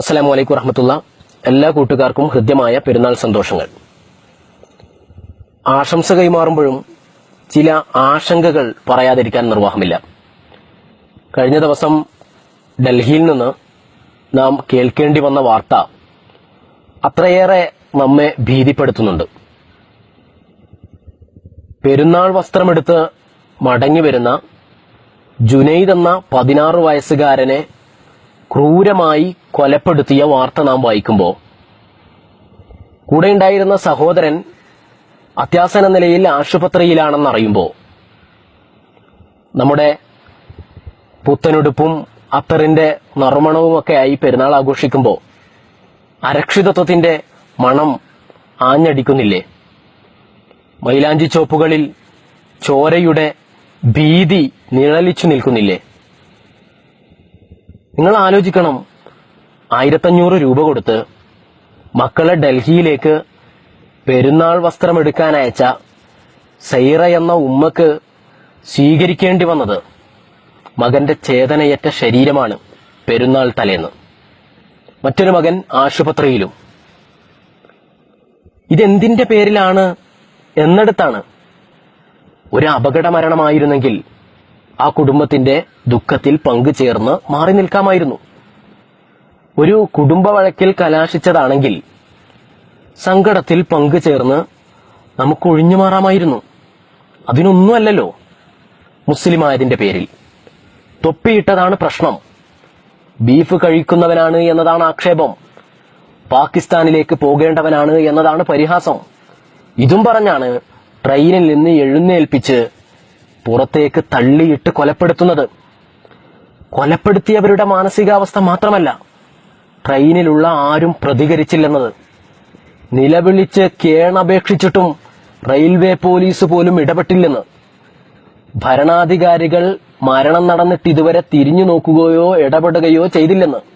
അസ്സലാമു വലൈക്കും വറഹമത്തുള്ള. എല്ലാ കൂട്ടുകാർക്കും ഹൃദ്യമായ പെരുന്നാൾ സന്തോഷങ്ങൾ. ആശംസ കൈമാറുമ്പോഴും ചില ആശങ്കകൾ പറയാതിരിക്കാൻ നിർവാഹമില്ല. കഴിഞ്ഞ ദിവസം ഡൽഹിയിൽ നിന്ന് നാം കേൾക്കേണ്ടി വന്ന വാർത്ത അത്രയേറെ നമ്മെ ഭീതിപ്പെടുത്തുന്നുണ്ട്. പെരുന്നാൾ വസ്ത്രമെടുത്ത് മടങ്ങി വരുന്ന ജുനൈദ് എന്ന പതിനാറ് വയസ്സുകാരനെ ക്രൂരമായി കൊലപ്പെടുത്തിയ വാർത്ത നാം വായിക്കുമ്പോൾ കൂടെയുണ്ടായിരുന്ന സഹോദരൻ അത്യാസന നിലയിൽ ആശുപത്രിയിലാണെന്ന് അറിയുമ്പോൾ നമ്മുടെ പുത്തനുടുപ്പും അത്തറിന്റെ നറുമണവുമൊക്കെ ആയി പെരുന്നാൾ ആഘോഷിക്കുമ്പോൾ അരക്ഷിതത്വത്തിന്റെ മണം ആഞ്ഞടിക്കുന്നില്ലേ? മൈലാഞ്ചി ചോപ്പുകളിൽ ചോരയുടെ ഭീതി നിഴലിച്ചു നിൽക്കുന്നില്ലേ? നിങ്ങൾ ആലോചിക്കണം ആയിരത്തഞ്ഞൂറ് രൂപ കൊടുത്ത് മക്കളെ ഡൽഹിയിലേക്ക് പെരുന്നാൾ വസ്ത്രം എടുക്കാൻ അയച്ച സൈറ എന്ന ഉമ്മക്ക് സ്വീകരിക്കേണ്ടി വന്നത് മകന്റെ ചേതനയറ്റ ശരീരമാണ് പെരുന്നാൾ തലേന്ന്. മറ്റൊരു മകൻ ആശുപത്രിയിലും. ഇതെന്തിന്റെ പേരിലാണ്? എന്നെടുത്താണ്. ഒരു അപകട മരണമായിരുന്നെങ്കിൽ ആ കുടുംബത്തിന്റെ ദുഃഖത്തിൽ പങ്കുചേർന്ന് മാറി നിൽക്കാമായിരുന്നു. ഒരു കുടുംബ വഴക്കിൽ കലാശിച്ചതാണെങ്കിൽ സങ്കടത്തിൽ പങ്കുചേർന്ന് നമുക്ക് ഒഴിഞ്ഞു മാറാമായിരുന്നു. അതിനൊന്നുമല്ലല്ലോ മുസ്ലിമായതിന്റെ പേരിൽ. തൊപ്പിയിട്ടതാണ് പ്രശ്നം. ബീഫ് കഴിക്കുന്നവനാണ് എന്നതാണ് ആക്ഷേപം. പാകിസ്ഥാനിലേക്ക് പോകേണ്ടവനാണ് എന്നതാണ് പരിഹാസം. ഇതും പറഞ്ഞാണ് ട്രെയിനിൽ നിന്ന് എഴുന്നേൽപ്പിച്ച് പുറത്തേക്ക് തള്ളിയിട്ട് കൊലപ്പെടുത്തുന്നത്. കൊലപ്പെടുത്തിയവരുടെ മാനസികാവസ്ഥ മാത്രമല്ല ട്രെയിനിലുള്ള ആരും പ്രതികരിച്ചില്ലെന്നത്. നിലവിളിച്ച് കേണപേക്ഷിച്ചിട്ടും റെയിൽവേ പോലീസ് പോലും ഇടപെട്ടില്ലെന്ന്. ഭരണാധികാരികൾ മരണം നടന്നിട്ട് ഇതുവരെ തിരിഞ്ഞു നോക്കുകയോ ഇടപെടുകയോ ചെയ്തില്ലെന്ന്.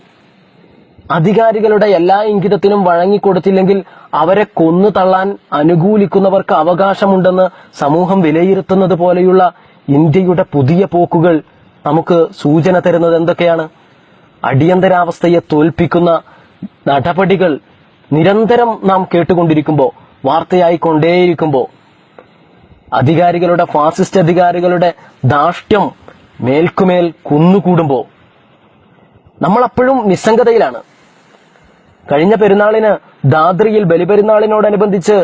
അധികാരികളുടെ എല്ലാ ഇംഗിതത്തിനും വഴങ്ങിക്കൊടുത്തില്ലെങ്കിൽ അവരെ കൊന്നു തള്ളാൻ അനുകൂലിക്കുന്നവർക്ക് അവകാശമുണ്ടെന്ന് സമൂഹം വിലയിരുത്തുന്നത് പോലെയുള്ള ഇന്ത്യയുടെ പുതിയ പോക്കുകൾ നമുക്ക് സൂചന തരുന്നത് എന്തൊക്കെയാണ്? അടിയന്തരാവസ്ഥയെ തോൽപ്പിക്കുന്ന നടപടികൾ നിരന്തരം നാം കേട്ടുകൊണ്ടിരിക്കുമ്പോൾ വാർത്തയായി കൊണ്ടേയിരിക്കുമ്പോൾ അധികാരികളുടെ ഫാസിസ്റ്റ് അധികാരികളുടെ ധാർഷ്ട്യം മേൽക്കുമേൽ കുന്നുകൂടുമ്പോൾ നമ്മളപ്പോഴും നിസ്സംഗതയിലാണ്. കഴിഞ്ഞ പെരുന്നാളിന് ദാദ്രിയിൽ ബലിപെരുന്നാളിനോടനുബന്ധിച്ച്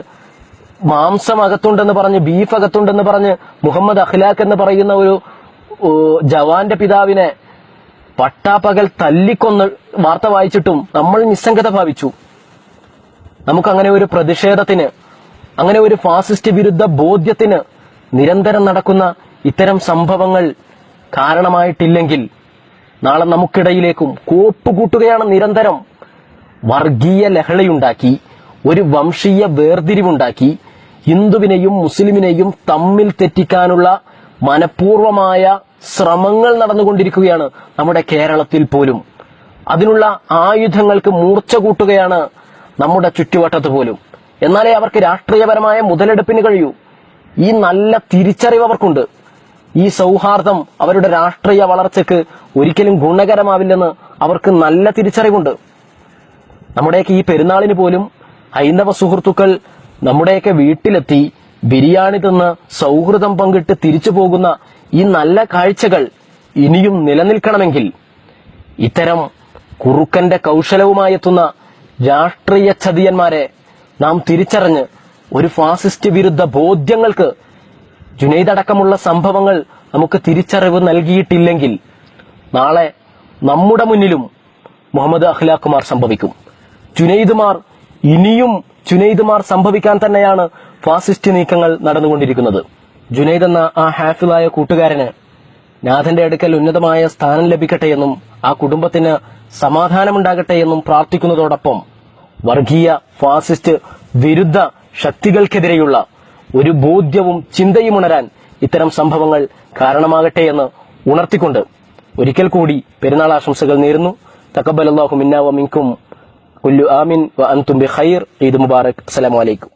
മാംസം അകത്തുണ്ടെന്ന് പറഞ്ഞ് ബീഫ് അകത്തുണ്ടെന്ന് പറഞ്ഞ് മുഹമ്മദ് അഖ്ലാഖ് എന്ന് പറയുന്ന ഒരു ജവാന്റെ പിതാവിനെ പട്ടാപ്പകൽ തല്ലിക്കൊന്ന് വാർത്ത വായിച്ചിട്ടും നമ്മൾ നിസ്സംഗത ഭാവിച്ചു. നമുക്കങ്ങനെ ഒരു പ്രതിഷേധത്തിന് അങ്ങനെ ഒരു ഫാസിസ്റ്റ് വിരുദ്ധ ബോധ്യത്തിന് നിരന്തരം നടക്കുന്ന ഇത്തരം സംഭവങ്ങൾ കാരണമായിട്ടില്ലെങ്കിൽ നാളെ നമുക്കിടയിലേക്കും കോപ്പുകൂട്ടുകയാണ് നിരന്തരം. വർഗീയ ലഹളയുണ്ടാക്കി ഒരു വംശീയ വേർതിരിവുണ്ടാക്കി ഹിന്ദുവിനെയും മുസ്ലിമിനെയും തമ്മിൽ തെറ്റിക്കാനുള്ള മനഃപൂർവമായ ശ്രമങ്ങൾ നടന്നുകൊണ്ടിരിക്കുകയാണ് നമ്മുടെ കേരളത്തിൽ പോലും. അതിനുള്ള ആയുധങ്ങൾക്ക് മൂർച്ച കൂട്ടുകയാണ് നമ്മുടെ ചുറ്റുവട്ടത്ത് പോലും. എന്നാലേ അവർക്ക് രാഷ്ട്രീയപരമായ മുതലെടുപ്പിന് കഴിയൂ. ഈ നല്ല തിരിച്ചറിവ് അവർക്കുണ്ട്. ഈ സൗഹാർദ്ദം അവരുടെ രാഷ്ട്രീയ വളർച്ചയ്ക്ക് ഒരിക്കലും ഗുണകരമാവില്ലെന്ന് അവർക്ക് നല്ല തിരിച്ചറിവുണ്ട്. നമ്മുടെയൊക്കെ ഈ പെരുന്നാളിന് പോലും ഹൈന്ദവ സുഹൃത്തുക്കൾ നമ്മുടെയൊക്കെ വീട്ടിലെത്തി ബിരിയാണി തിന്ന് സൗഹൃദം പങ്കിട്ട് തിരിച്ചു പോകുന്ന ഈ നല്ല കാഴ്ചകൾ ഇനിയും നിലനിൽക്കണമെങ്കിൽ ഇത്തരം കുറുക്കന്റെ കൗശലവുമായി എത്തുന്ന രാഷ്ട്രീയ ചതിയന്മാരെ നാം തിരിച്ചറിഞ്ഞ് ഒരു ഫാസിസ്റ്റ് വിരുദ്ധ ബോധ്യങ്ങൾക്ക് ജുനൈദടക്കമുള്ള സംഭവങ്ങൾ നമുക്ക് തിരിച്ചറിവ് നൽകിയിട്ടില്ലെങ്കിൽ നാളെ നമ്മുടെ മുന്നിലും മുഹമ്മദ് അഖ്ലാഖുമാർ സംഭവിക്കും. ജുനൈദുമാർ ഇനിയും ജുനൈദ്മാർ സംഭവിക്കാൻ തന്നെയാണ് ഫാസിസ്റ്റ് നീക്കങ്ങൾ നടന്നുകൊണ്ടിരിക്കുന്നത്. ജുനൈദ് എന്ന ആ ഹാഫിലായ കൂട്ടുകാരന് നാഥന്റെ അടുക്കൽ ഉന്നതമായ സ്ഥാനം ലഭിക്കട്ടെ എന്നും ആ കുടുംബത്തിന് സമാധാനമുണ്ടാകട്ടെ എന്നും പ്രാർത്ഥിക്കുന്നതോടൊപ്പം വർഗീയ ഫാസിസ്റ്റ് വിരുദ്ധ ശക്തികൾക്കെതിരെയുള്ള ഒരു ബോധ്യവും ചിന്തയും ഉണരാൻ ഇത്തരം സംഭവങ്ങൾ കാരണമാകട്ടെ എന്ന് ഉണർത്തിക്കൊണ്ട് ഒരിക്കൽ കൂടി പെരുന്നാൾ ആശംസകൾ നേരുന്നു. തക്കബലല്ലാഹു മിന്നാ വ മിൻകും. കുല്ലു ആമിൻ വ അൻതും ബിഖൈർ ഈദ് മുബാറക് അസ്സലാമു അലൈക്കും